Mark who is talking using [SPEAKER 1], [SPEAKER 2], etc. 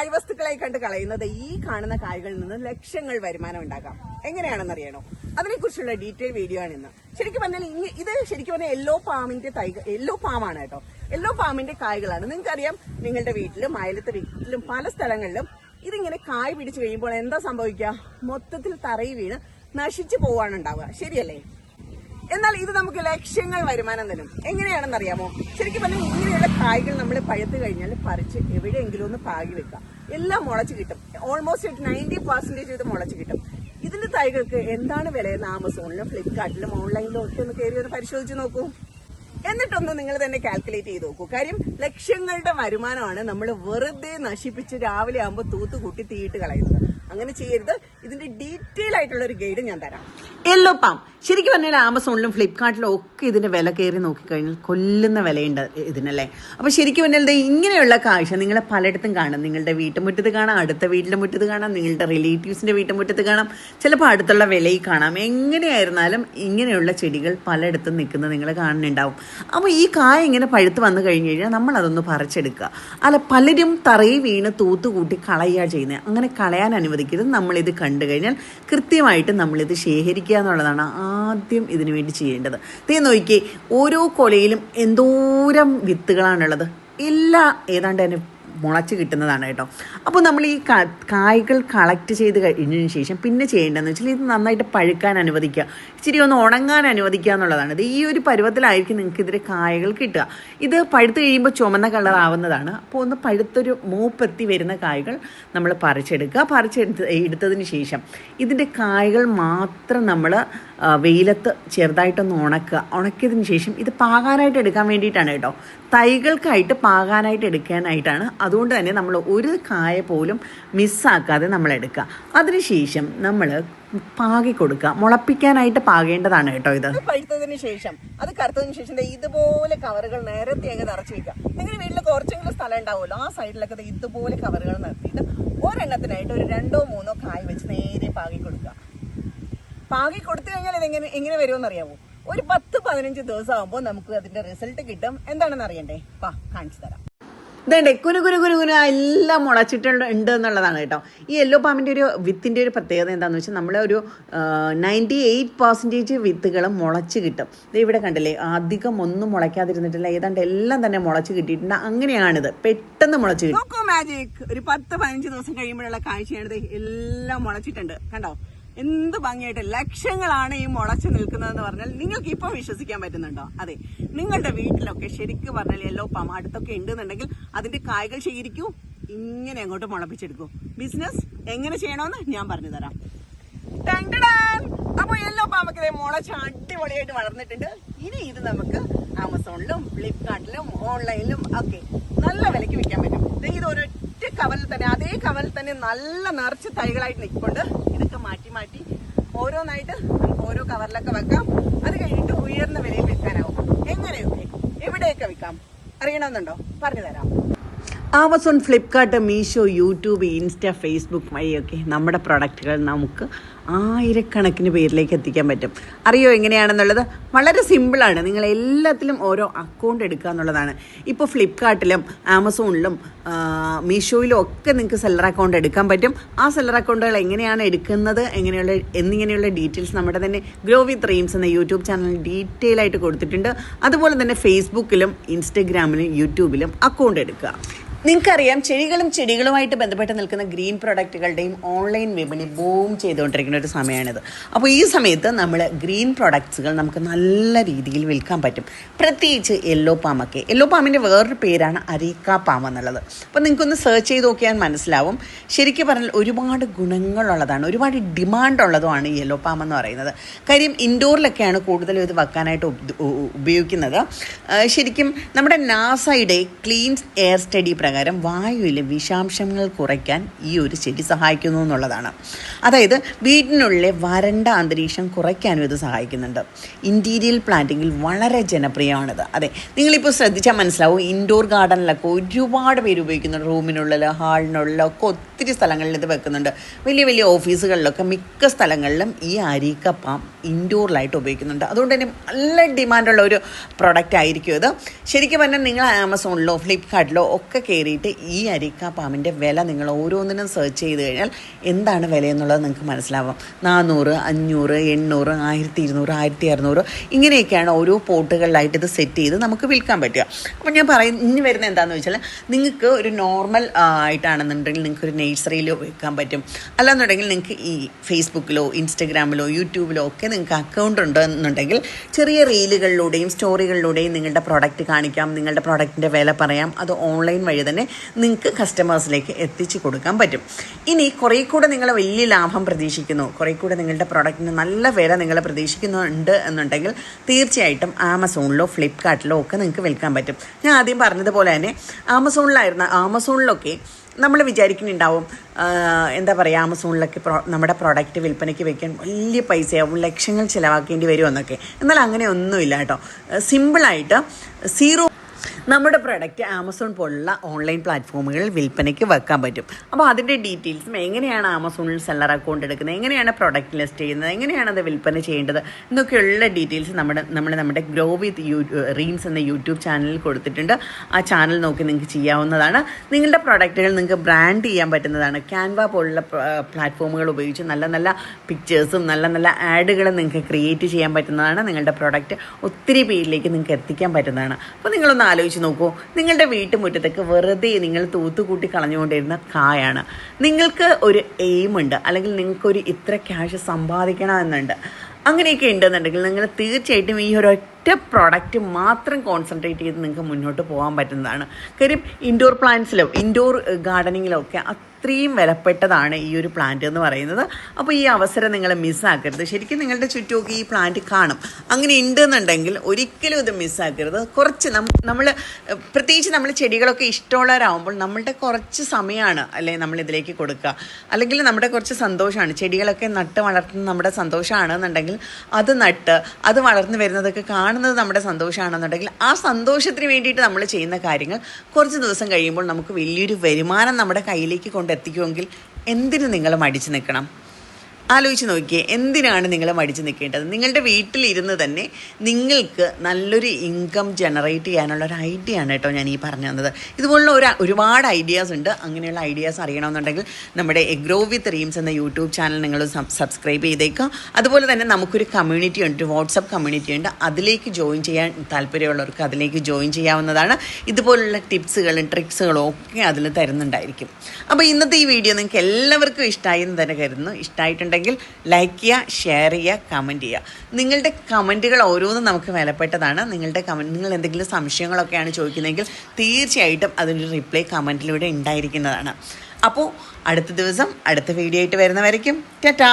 [SPEAKER 1] പാഴ്വസ്തുക്കളായി കണ്ട് കളയുന്നത് ഈ കാണുന്ന കായ്കളിൽ നിന്ന് ലക്ഷങ്ങൾ വരുമാനം ഉണ്ടാക്കാം. എങ്ങനെയാണെന്ന് അറിയണോ? അതിനെക്കുറിച്ചുള്ള ഡീറ്റെയിൽ വീഡിയോ ആണ് ഇന്ന്. ശരിക്കും പറഞ്ഞാൽ ഇത് ശരിക്കും പറഞ്ഞാൽ യെല്ലോ പാമിന്റെ തൈ യെല്ലോ പാമാണ് കേട്ടോ. യെല്ലോ പാമിന്റെ കായ്കളാണ്. നിങ്ങൾക്കറിയാം നിങ്ങളുടെ വീട്ടിലും അയലത്തെ വീട്ടിലും പല സ്ഥലങ്ങളിലും ഇതിങ്ങനെ കായ് പിടിച്ചു കഴിയുമ്പോൾ എന്താ സംഭവിക്കുക? മൊത്തത്തിൽ തറയി വീണ് നശിച്ചു പോവാണ് ഉണ്ടാവുക. ശരിയല്ലേ? എന്നാൽ ഇത് നമുക്ക് ലക്ഷ്യങ്ങൾ വരുമാനം തരും. എങ്ങനെയാണെന്ന് അറിയാമോ ശരിക്കും പറഞ്ഞാൽ ഇങ്ങനെയുള്ള കായ്കൾ നമ്മൾ പഴുത്ത് കഴിഞ്ഞാൽ പറിച്ച് എവിടെയെങ്കിലും ഒന്ന് പാകി വെക്കാം എല്ലാം മുളച്ച് കിട്ടും. ഓൾമോസ്റ്റ് നയന്റി പെർസെന്റേജ് ഇത് മുളച്ച് കിട്ടും. ഇതിന്റെ തൈകൾക്ക് എന്താണ് വിലയെന്ന് ആമസോണിലും ഫ്ലിപ്കാർട്ടിലും ഓൺലൈനിലും ഒക്കെ ഒന്ന് കയറി ഒന്ന് പരിശോധിച്ച് നോക്കൂ. എന്നിട്ടൊന്ന് നിങ്ങൾ തന്നെ കാൽക്കുലേറ്റ് ചെയ്ത് നോക്കൂ. കാര്യം ലക്ഷങ്ങളുടെ വരുമാനമാണ് നമ്മൾ വെറുതെ നശിപ്പിച്ച് രാവിലെ ആകുമ്പോൾ തൂത്ത് കൂട്ടി തീയിട്ട് കളയുന്നത്. അങ്ങനെ ചെയ്യരുത്. ഇതിന്റെ ഡീറ്റെയിൽ ആയിട്ടുള്ള ഒരു ഗൈഡ് ഞാൻ തരാം. യെല്ലോ പാം ശരിക്കും പറഞ്ഞാൽ ആമസോണിലും ഫ്ലിപ്കാർട്ടിലും ഒക്കെ ഇതിന്റെ വില കയറി നോക്കിക്കഴിഞ്ഞാൽ കൊല്ലുന്ന വിലയുണ്ട് ഇതിനല്ലേ. അപ്പൊ ശരിക്കും പറഞ്ഞാൽ ഇങ്ങനെയുള്ള കാഴ്ച നിങ്ങളെ പലയിടത്തും കാണാം. നിങ്ങളുടെ വീട്ടുമുറ്റത്ത് കാണാം അടുത്ത വീട്ടിലെ മുറ്റത്ത് കാണാം നിങ്ങളുടെ റിലേറ്റീവ്സിന്റെ വീട്ടുമുറ്റത്ത് കാണാം. ചിലപ്പോൾ അടുത്തുള്ള വിലയിൽ കാണാം. എങ്ങനെയായിരുന്നാലും ഇങ്ങനെയുള്ള ചെടികൾ പലയിടത്തും നിൽക്കുന്നത് നിങ്ങൾ കാണുന്നുണ്ടാവും. അപ്പോൾ ഈ കായ ഇങ്ങനെ പഴുത്ത് വന്നു കഴിഞ്ഞ് കഴിഞ്ഞാൽ നമ്മൾ അതൊന്ന് പറിച്ചെടുക്കുക. അല്ല പലരും തറയിൽ വീണ് തൂത്തുകൂട്ടി കളയുക ചെയ്യുന്നത് അങ്ങനെ കളയാൻ അനുവദിക്കരുത്. നമ്മളിത് കണ്ടു കഴിഞ്ഞാൽ കൃത്യമായിട്ട് നമ്മളിത് ശേഖരിക്കുക എന്നുള്ളതാണ് ആദ്യം ഇതിനു വേണ്ടി ചെയ്യേണ്ടത്. തീ നോക്കി ഓരോ കൊലയിലും എന്തോരം വിത്തുകളാണുള്ളത്. എല്ലാ ഏതാണ്ട് തന്നെ മുളച്ച് കിട്ടുന്നതാണ് കേട്ടോ. അപ്പോൾ നമ്മൾ ഈ കായ്കൾ കളക്ട് ചെയ്ത് കഴിഞ്ഞതിന് ശേഷം പിന്നെ ചെയ്യേണ്ടതെന്ന് വെച്ചാൽ ഇത് നന്നായിട്ട് പഴുക്കാൻ അനുവദിക്കുക. ഇച്ചിരി ഒന്ന് ഉണങ്ങാൻ അനുവദിക്കുക എന്നുള്ളതാണ്. ഇത് ഈ ഒരു പരുവത്തിലായിരിക്കും നിങ്ങൾക്ക് ഇതിൽ കായകൾ കിട്ടുക. ഇത് പഴുത്ത് കഴിയുമ്പോൾ ചുമന്ന കളറാവുന്നതാണ് അപ്പോൾ ഒന്ന് പഴുത്തൊരു മൂപ്പെത്തി വരുന്ന കായ്കൾ നമ്മൾ പറിച്ചെടുക്കുക. പറിച്ചെടുത്ത് എടുത്തതിന് ശേഷം ഇതിന്റെ കായകൾ മാത്രം നമ്മൾ വെയിലത്ത് ചെറുതായിട്ടൊന്ന് ഉണക്കുക. ഉണക്കിയതിന് ശേഷം ഇത് പാകാനായിട്ട് എടുക്കാൻ വേണ്ടിയിട്ടാണ് കേട്ടോ. തൈകൾക്കായിട്ട് പാകാനായിട്ട് എടുക്കാനായിട്ടാണ് അതുകൊണ്ട് തന്നെ നമ്മൾ ഒരു കായ പോലും മിസ്സാക്കാതെ നമ്മൾ എടുക്കുക. അതിനുശേഷം നമ്മൾ പാകി കൊടുക്കുക. മുളപ്പിക്കാനായിട്ട് പാകേണ്ടതാണ് കേട്ടോ ഇത്. പഴുത്തതിന് ശേഷം അത് കറുത്തതിന് ശേഷം ഇതുപോലെ കവറുകൾ നേരത്തെ അങ്ങ് നിറച്ച് വെക്കുക. നിങ്ങളുടെ വീട്ടിൽ കുറച്ചെങ്കിലും സ്ഥലം ഉണ്ടാവുമല്ലോ ആ സൈഡിലൊക്കെ ഇതുപോലെ കവറുകൾ നിർത്തിയിട്ട് ഒരെണ്ണത്തിനായിട്ട് ഒരു രണ്ടോ മൂന്നോ കായ് വെച്ച് നേരെ പാകി കൊടുക്കുക. പാകി കൊടുത്തു കഴിഞ്ഞാൽ ഇതെങ്ങനെ എങ്ങനെ വരുമെന്ന് അറിയാമോ ഒരു പത്ത് പതിനഞ്ച് ദിവസം ആകുമ്പോൾ നമുക്ക് അതിന്റെ റിസൾട്ട് കിട്ടും. എന്താണെന്ന് അറിയണ്ടേ? വാ കാണിച്ചു തരാം. ഇതേണ്ടേ കുരു കുരു കുരു കുരു എല്ലാം മുളച്ചിട്ടുണ്ട് ഉണ്ട് എന്നുള്ളതാണ് കേട്ടോ. ഈ യെല്ലോ പാമ്പിന്റെ ഒരു വിത്തിന്റെ ഒരു പ്രത്യേകത എന്താണെന്ന് വെച്ചാൽ നമ്മളെ ഒരു നയന്റി എയ്റ്റ് പെർസെന്റേജ് വിത്തുകൾ മുളച്ച് കിട്ടും. ഇത് ഇവിടെ കണ്ടില്ലേ അധികം ഒന്നും മുളയ്ക്കാതിരുന്നിട്ടില്ല ഏതാണ്ട് എല്ലാം തന്നെ മുളച്ച് കിട്ടിയിട്ടുണ്ട്. അങ്ങനെയാണിത്. പെട്ടെന്ന് മുളച്ച് കിട്ടും. ഒരു പത്ത് പതിനഞ്ച് ദിവസം കഴിയുമ്പോഴുള്ള കാഴ്ചയാണിത്. എല്ലാം മുളച്ചിട്ടുണ്ട്. കണ്ടോ? എന്ത് ഭംഗിയായിട്ട് ലക്ഷങ്ങളാണ് ഈ മുളച്ചു നിൽക്കുന്നതെന്ന് പറഞ്ഞാൽ നിങ്ങൾക്ക് ഇപ്പൊ വിശ്വസിക്കാൻ പറ്റുന്നുണ്ടോ? അതെ. നിങ്ങളുടെ വീട്ടിലൊക്കെ ശരിക്കും പറഞ്ഞാൽ യെല്ലോ പാം അടുത്തൊക്കെ ഉണ്ടെന്നുണ്ടെങ്കിൽ അതിന്റെ കായ്കൾ ശേഖരിക്കൂ. ഇങ്ങനെ അങ്ങോട്ട് മുളപ്പിച്ചെടുക്കൂ. ബിസിനസ് എങ്ങനെ ചെയ്യണമെന്ന് ഞാൻ പറഞ്ഞു തരാം. അപ്പൊ യെല്ലോ പാമ്പൊക്കെ മുളച്ച് അടിപൊളിയായിട്ട് വളർന്നിട്ടുണ്ട്. ഇനി ഇത് നമുക്ക് ആമസോണിലും ഫ്ലിപ്കാർട്ടിലും ഓൺലൈനിലും ഒക്കെ നല്ല വിലയ്ക്ക് വിൽക്കാൻ പറ്റും. ഇതൊരു കവറിൽ തന്നെ അതേ കവലിൽ തന്നെ നല്ല നിറച്ച് തൈകളായിട്ട് നിൽക്കൊണ്ട് ഇതൊക്കെ മാറ്റി മാറ്റി ഓരോന്നായിട്ട് നമുക്ക് ഓരോ കവറിലൊക്കെ വെക്കാം. അത് കഴിഞ്ഞിട്ട് ഉയർന്ന വിലയിൽ വിൽക്കാനാവും. എങ്ങനെയൊക്കെ എവിടെയൊക്കെ വിൽക്കാം? അറിയണമെന്നുണ്ടോ? പറഞ്ഞു തരാം Amazon Flipkart Meesho YouTube Insta Facebook വഴിയൊക്കെ നമ്മുടെ പ്രൊഡക്റ്റുകൾ നമുക്ക് ആയിരക്കണക്കിന് പേരിലേക്ക് എത്തിക്കാൻ പറ്റും. അറിയോ എങ്ങനെയാണെന്നുള്ളത്? വളരെ സിമ്പിളാണ്. നിങ്ങൾ എല്ലാത്തിലും ഓരോ അക്കൗണ്ട് എടുക്കുക എന്നുള്ളതാണ്. ഇപ്പോൾ ഫ്ലിപ്കാർട്ടിലും ആമസോണിലും മീഷോയിലും ഒക്കെ നിങ്ങൾക്ക് സെല്ലർ അക്കൗണ്ട് എടുക്കാൻ പറ്റും. ആ സെല്ലർ അക്കൗണ്ടുകൾ എങ്ങനെയാണ് എടുക്കുന്നത് എങ്ങനെയുള്ള എന്നിങ്ങനെയുള്ള ഡീറ്റെയിൽസ് നമ്മുടെ തന്നെ ഗ്രോ വിത്ത് റീംസ് എന്ന യൂട്യൂബ് ചാനലിൽ ഡീറ്റെയിൽ ആയിട്ട് കൊടുത്തിട്ടുണ്ട്. അതുപോലെ തന്നെ ഫേസ്ബുക്കിലും ഇൻസ്റ്റഗ്രാമിലും യൂട്യൂബിലും അക്കൗണ്ട് എടുക്കുക. നിങ്ങൾക്കറിയാം ചെടികളും ചെടികളുമായിട്ട് ബന്ധപ്പെട്ട് നിൽക്കുന്ന ഗ്രീൻ പ്രൊഡക്റ്റുകളുടെയും ഓൺലൈൻ വിപണി ബൂം ചെയ്തുകൊണ്ടിരിക്കുന്ന ഒരു സമയമാണിത്. അപ്പോൾ ഈ സമയത്ത് നമ്മൾ ഗ്രീൻ പ്രൊഡക്ട്സുകൾ നമുക്ക് നല്ല രീതിയിൽ വിൽക്കാൻ പറ്റും. പ്രത്യേകിച്ച് യെല്ലോ പാമൊക്കെ യെല്ലോ പാമിന്റെ വേറൊരു പേരാണ് അരീക്ക പാം എന്നുള്ളത്. അപ്പോൾ നിങ്ങൾക്കൊന്ന് സെർച്ച് ചെയ്ത് നോക്കിയാൽ മനസ്സിലാവും. ശരിക്കും പറഞ്ഞാൽ ഒരുപാട് ഗുണങ്ങളുള്ളതാണ് ഒരുപാട് ഡിമാൻഡ് ഉള്ളതുമാണ് യെല്ലോ പാം എന്ന് പറയുന്നത്. കാര്യം ഇൻഡോറിലൊക്കെയാണ് കൂടുതലും ഇത് വെക്കാനായിട്ട് ഉപ- ഉപയോഗിക്കുന്നത്. ശരിക്കും നമ്മുടെ നാസയുടെ ക്ലീൻ എയർ സ്റ്റഡി പ്രകാരം വായുവിലെ വിഷാംശങ്ങൾ കുറയ്ക്കാൻ ഈ ഒരു ചെടി സഹായിക്കുന്നു എന്നുള്ളതാണ്. അതായത് വീടിനുള്ളിലെ വരണ്ട അന്തരീക്ഷം കുറയ്ക്കാനും ഇത് സഹായിക്കുന്നുണ്ട്. ഇന്റീരിയൽ പ്ലാന്റിങ്ങിൽ വളരെ ജനപ്രിയമാണിത്. അതെ നിങ്ങളിപ്പോൾ ശ്രദ്ധിച്ചാൽ മനസ്സിലാവും ഇൻഡോർ ഗാർഡനിലൊക്കെ ഒരുപാട് പേര് ഉപയോഗിക്കുന്നുണ്ട് റൂമിനുള്ളിൽ ഹാളിനുള്ളിലൊക്കെ ഒത്തിരി സ്ഥലങ്ങളിൽ ഇത് വെക്കുന്നുണ്ട്. വലിയ വലിയ ഓഫീസുകളിലൊക്കെ മിക്ക സ്ഥലങ്ങളിലും ഈ അരീക്കപ്പാം ഇൻഡോറിലായിട്ട് ഉപയോഗിക്കുന്നുണ്ട്. അതുകൊണ്ട് തന്നെ നല്ല ഡിമാൻഡുള്ള ഒരു പ്രൊഡക്റ്റ് ആയിരിക്കും ഇത്. ശരിക്കും പറഞ്ഞാൽ നിങ്ങൾ ആമസോണിലോ ഫ്ലിപ്കാർട്ടിലോ ഒക്കെ കയറി കയറിയിട്ട് ഈ അരിക്ക പാമ്പിന്റെ വില നിങ്ങൾ ഓരോന്നിനും സെർച്ച് ചെയ്ത് കഴിഞ്ഞാൽ എന്താണ് വിലയെന്നുള്ളത് നിങ്ങൾക്ക് മനസ്സിലാവും. നാനൂറ് അഞ്ഞൂറ് എണ്ണൂറ് ആയിരത്തി ഇരുന്നൂറ് ആയിരത്തി അറുന്നൂറ് ഇങ്ങനെയൊക്കെയാണ് ഓരോ പോട്ടുകളിലായിട്ട് ഇത് സെറ്റ് ചെയ്ത് നമുക്ക് വിൽക്കാൻ പറ്റുക. അപ്പോൾ ഞാൻ പറയും ഇനി വരുന്ന എന്താണെന്ന് വെച്ചാൽ നിങ്ങൾക്ക് ഒരു നോർമൽ ആയിട്ടാണെന്നുണ്ടെങ്കിൽ നിങ്ങൾക്ക് ഒരു നേഴ്സറിയിലോ വിൽക്കാൻ പറ്റും. അല്ലാന്നുണ്ടെങ്കിൽ നിങ്ങൾക്ക് ഈ ഫേസ്ബുക്കിലോ ഇൻസ്റ്റഗ്രാമിലോ യൂട്യൂബിലോ ഒക്കെ നിങ്ങൾക്ക് അക്കൗണ്ട് ഉണ്ട് എന്നുണ്ടെങ്കിൽ ചെറിയ റീലുകളിലൂടെയും സ്റ്റോറികളിലൂടെയും നിങ്ങളുടെ പ്രോഡക്റ്റ് കാണിക്കാം നിങ്ങളുടെ പ്രോഡക്റ്റിന്റെ വില പറയാം. അത് ഓൺലൈൻ വഴി തന്നെ നിങ്ങൾക്ക് കസ്റ്റമേഴ്സിലേക്ക് എത്തിച്ചു കൊടുക്കാൻ പറ്റും. ഇനി കുറേ കൂടെ നിങ്ങൾ വലിയ ലാഭം പ്രതീക്ഷിക്കുന്നു. കുറേ കൂടെ നിങ്ങളുടെ പ്രൊഡക്റ്റിന് നല്ല വില നിങ്ങൾ പ്രതീക്ഷിക്കുന്നുണ്ട് എന്നുണ്ടെങ്കിൽ തീർച്ചയായിട്ടും ആമസോണിലോ ഫ്ലിപ്കാർട്ടിലോ ഒക്കെ നിങ്ങൾക്ക് വിൽക്കാൻ പറ്റും. ഞാൻ ആദ്യം പറഞ്ഞതുപോലെ തന്നെ ആമസോണിലായിരുന്ന ആമസോണിലൊക്കെ നമ്മൾ വിചാരിക്കുന്നുണ്ടാവും എന്താ പറയുക ആമസോണിലൊക്കെ പ്രോ നമ്മുടെ പ്രോഡക്റ്റ് വിൽപ്പനയ്ക്ക് വെക്കാൻ വലിയ പൈസയാവും ലക്ഷങ്ങൾ ചിലവാക്കേണ്ടി വരുമെന്നൊക്കെ എന്നാൽ അങ്ങനെ ഒന്നുമില്ല കേട്ടോ. സിമ്പിളായിട്ട് സീറോ നമ്മുടെ പ്രൊഡക്റ്റ് ആമസോൺ പോലുള്ള ഓൺലൈൻ പ്ലാറ്റ്ഫോമുകളിൽ വിൽപ്പനയ്ക്ക് വെക്കാൻ പറ്റും. അപ്പോൾ അതിന്റെ ഡീറ്റെയിൽസും എങ്ങനെയാണ് ആമസോണിൽ സെല്ലർ അക്കൗണ്ട് എടുക്കുന്നത് എങ്ങനെയാണ് പ്രൊഡക്റ്റ് ലിസ്റ്റ് ചെയ്യുന്നത് എങ്ങനെയാണ് അത് വിൽപ്പന ചെയ്യേണ്ടത് എന്നൊക്കെയുള്ള ഡീറ്റെയിൽസ് നമ്മുടെ നമ്മൾ നമ്മുടെ ഗ്രോ വിത്ത് യൂ റീംസ് എന്ന യൂട്യൂബ് ചാനലിൽ കൊടുത്തിട്ടുണ്ട്. ആ ചാനൽ നോക്കി നിങ്ങൾക്ക് ചെയ്യാവുന്നതാണ്. നിങ്ങളുടെ പ്രൊഡക്റ്റുകൾ നിങ്ങൾക്ക് ബ്രാൻഡ് ചെയ്യാൻ പറ്റുന്നതാണ്. ക്യാൻവ പോലുള്ള പ്ലാറ്റ്ഫോമുകൾ ഉപയോഗിച്ച് നല്ല നല്ല പിക്ചേഴ്സും നല്ല നല്ല ആഡുകളും നിങ്ങൾക്ക് ക്രിയേറ്റ് ചെയ്യാൻ പറ്റുന്നതാണ്. നിങ്ങളുടെ പ്രോഡക്റ്റ് ഒത്തിരി പേരിലേക്ക് നിങ്ങൾക്ക് എത്തിക്കാൻ പറ്റുന്നതാണ്. അപ്പോൾ നിങ്ങളൊന്ന് ആലോചിച്ച് നോക്കൂ. നിങ്ങളുടെ വീട്ടുമുറ്റത്തേക്ക് വെറുതെ നിങ്ങൾ തൂത്തുകൂട്ടി കളഞ്ഞുകൊണ്ടിരുന്ന കായാണ്. നിങ്ങൾക്ക് ഒരു എയിം ഉണ്ട്. അല്ലെങ്കിൽ നിങ്ങൾക്കൊരു ഇത്ര ക്യാഷ് സമ്പാദിക്കണമെന്നുണ്ട്. അങ്ങനെയൊക്കെ ഉണ്ടെന്നുണ്ടെങ്കിൽ നിങ്ങൾ തീർച്ചയായിട്ടും ഈ ഒരു ഒറ്റ പ്രോഡക്റ്റ് മാത്രം കോൺസെൻട്രേറ്റ് ചെയ്ത് നിങ്ങൾക്ക് മുന്നോട്ട് പോകാൻ പറ്റുന്നതാണ്. കാര്യം ഇൻഡോർ പ്ലാന്റ്സിലോ ഇൻഡോർ ഗാർഡനിങ്ങിലോ ഒക്കെ അത്രയും വിലപ്പെട്ടതാണ് ഈ ഒരു പ്ലാന്റ് എന്ന് പറയുന്നത്. അപ്പോൾ ഈ അവസരം നിങ്ങൾ മിസ്സാക്കരുത് ശരിക്കും നിങ്ങളുടെ ചുറ്റുമൊക്കെ ഈ പ്ലാന്റ് കാണും. അങ്ങനെ ഉണ്ടെന്നുണ്ടെങ്കിൽ ഒരിക്കലും ഇത് മിസ്സാക്കരുത് കുറച്ച് നമ്മൾ പ്രത്യേകിച്ച് നമ്മൾ ചെടികളൊക്കെ ഇഷ്ടമുള്ളവരാകുമ്പോൾ നമ്മളുടെ കുറച്ച് സമയമാണ് അല്ലേ നമ്മൾ ഇതിലേക്ക് കൊടുക്കുക. അല്ലെങ്കിൽ നമ്മുടെ കുറച്ച് സന്തോഷമാണ്. ചെടികളൊക്കെ നട്ട് വളർത്തുന്നത് നമ്മുടെ സന്തോഷമാണെന്നുണ്ടെങ്കിൽ അത് നട്ട് അത് വളർന്നു വരുന്നതൊക്കെ കാണുന്നത് നമ്മുടെ സന്തോഷമാണെന്നുണ്ടെങ്കിൽ ആ സന്തോഷത്തിന് വേണ്ടിയിട്ട് നമ്മൾ ചെയ്യുന്ന കാര്യങ്ങൾ കുറച്ച് ദിവസം കഴിയുമ്പോൾ നമുക്ക് വലിയൊരു വരുമാനം നമ്മുടെ കയ്യിലേക്ക് കൊണ്ടെത്തിക്കുമെങ്കിൽ എന്തിനു നിങ്ങൾ മടിച്ചു നിൽക്കണം? ആലോചിച്ച് നോക്കിയേ എന്തിനാണ് നിങ്ങൾ മടിച്ച് നിൽക്കേണ്ടത്? നിങ്ങളുടെ വീട്ടിലിരുന്ന് തന്നെ നിങ്ങൾക്ക് നല്ലൊരു ഇൻകം ജനറേറ്റ് ചെയ്യാനുള്ള ഒരു ഐഡിയ ആണ് കേട്ടോ ഞാൻ ഈ പറഞ്ഞു തന്നത്. ഇതുപോലുള്ള ഒരു ഒരുപാട് ഐഡിയാസ് ഉണ്ട്. അങ്ങനെയുള്ള ഐഡിയാസ് അറിയണമെന്നുണ്ടെങ്കിൽ നമ്മുടെ എഗ്രോ വിത്ത് റീംസ് എന്ന യൂട്യൂബ് ചാനൽ നിങ്ങൾ സബ്സ്ക്രൈബ് ചെയ്തേക്കുക. അതുപോലെ തന്നെ നമുക്കൊരു കമ്മ്യൂണിറ്റി ഉണ്ട് വാട്സപ്പ് കമ്മ്യൂണിറ്റി ഉണ്ട്. അതിലേക്ക് ജോയിൻ ചെയ്യാൻ താല്പര്യമുള്ളവർക്ക് അതിലേക്ക് ജോയിൻ ചെയ്യാവുന്നതാണ്. ഇതുപോലുള്ള ടിപ്സുകളും ട്രിക്സുകളും ഒക്കെ അതിൽ തരുന്നുണ്ടായിരിക്കും. അപ്പോൾ ഇന്നത്തെ ഈ വീഡിയോ നിങ്ങൾക്ക് എല്ലാവർക്കും ഇഷ്ടമായി എന്ന് തന്നെ കരുതുന്നു. ഇഷ്ടമായിട്ടുണ്ടെങ്കിൽ ലൈക്ക് ചെയ്യുക ഷെയർ ചെയ്യുക കമന്റ് ചെയ്യുക. നിങ്ങളുടെ കമന്റുകൾ ഓരോന്നും നമുക്ക് വിലപ്പെട്ടതാണ്. നിങ്ങളുടെ കമന്റ് നിങ്ങൾ എന്തെങ്കിലും സംശയങ്ങളൊക്കെയാണ് ചോദിക്കുന്നതെങ്കിൽ തീർച്ചയായിട്ടും അതിനൊരു റിപ്ലൈ കമന്റിലൂടെ ഉണ്ടായിരിക്കുന്നതാണ്. അപ്പോൾ അടുത്ത ദിവസം അടുത്ത വീഡിയോ ആയിട്ട് വരുന്നവരേക്കും. ടാറ്റാ!